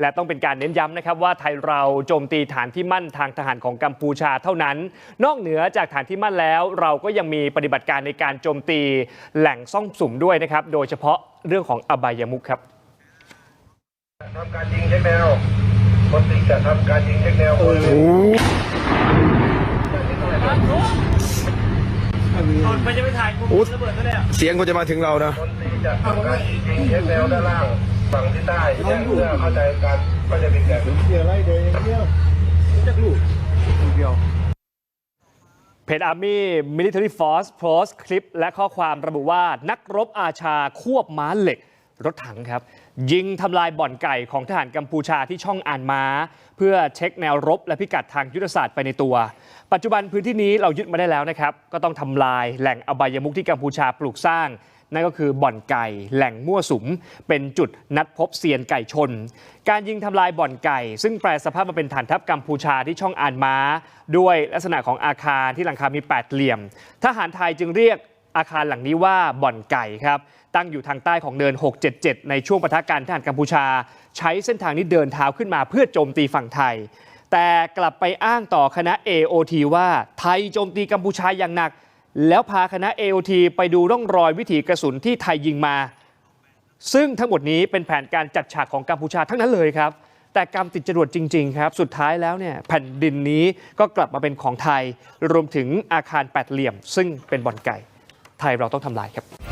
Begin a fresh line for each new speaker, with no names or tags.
และต้องเป็นการเน้นย้ำนะครับว่าไทยเราโจมตีฐานที่มั่นทางทหารของกัมพูชาเท่านั้น นอกเหนือจากฐานที่มั่นแล้ว เราก็ยังมีปฏิบัติการในการโจมตีแหล่งซ่องสุมด้วยนะครับ โดยเฉพาะเรื่องของอบายมุขครับ
ทำการยิงเช็คแนวคนติดจะทำการยิงเช็คแนวปืน
มันจะไปถ่าย
อุ๊ย
ระเบิดแล้วเนี่ย
เสียงก็จะมาถึงเรานะ
คนติดจะทำการยิงเช็คแนวด้านล่างฝั่งที่ใต้แจ้งเพื่อเข้าใจการเข้าใจผิดกัน
เพจ Army Military Force โพสต์คลิปและข้อความระบุว่านักรบอาชาควบม้าเหล็ก รถถังครับ ยิงทำลายบ่อนไก่ของทหารกัมพูชาที่ช่องอ่านม้า เพื่อเช็คแนวรบและพิกัดทางยุทธศาสตร์ไปในตัว ปัจจุบันพื้นที่นี้เรายึดมาได้แล้วนะครับ ก็ต้องทำลายแหล่งอบายมุขที่กัมพูชาปลูกสร้าง นั่นก็คือบ่อนไก่ แหล่งมั่วสุม เป็นจุดนัดพบเซียนไก่ชน การยิงทำลายบ่อนไก่ ซึ่งแปลสภาพมาเป็นฐานทัพกัมพูชาที่ช่องอ่านม้า ด้วยลักษณะของอาคารที่หลังคามีแปดเหลี่ยม ทหารไทยจึงเรียก อาคารหลังนี้ว่าบ่อนไก่ครับ ตั้งอยู่ทางใต้ของเนิน 677 ในช่วงปะทะการทหารกัมพูชา ใช้เส้นทางนี้เดินเท้าขึ้นมาเพื่อโจมตีฝั่งไทย แต่กลับไปอ้างต่อคณะ AOT ว่าไทยโจมตีกัมพูชาอย่างหนัก แล้วพาคณะ AOT ไปดูร่องรอยวิถีกระสุนที่ไทยยิงมา ซึ่งทั้งหมดนี้เป็นแผนการจัดฉากของกัมพูชาทั้งนั้นเลยครับแต่กรรมติดจรวดจริง ๆ ครับ สุดท้ายแล้วเนี่ยแผ่นดินนี้ก็กลับมาเป็นของไทย รวมถึงอาคารแปดเหลี่ยม ซึ่งเป็นบ่อนไก่ ไทยเราต้องทำลายครับ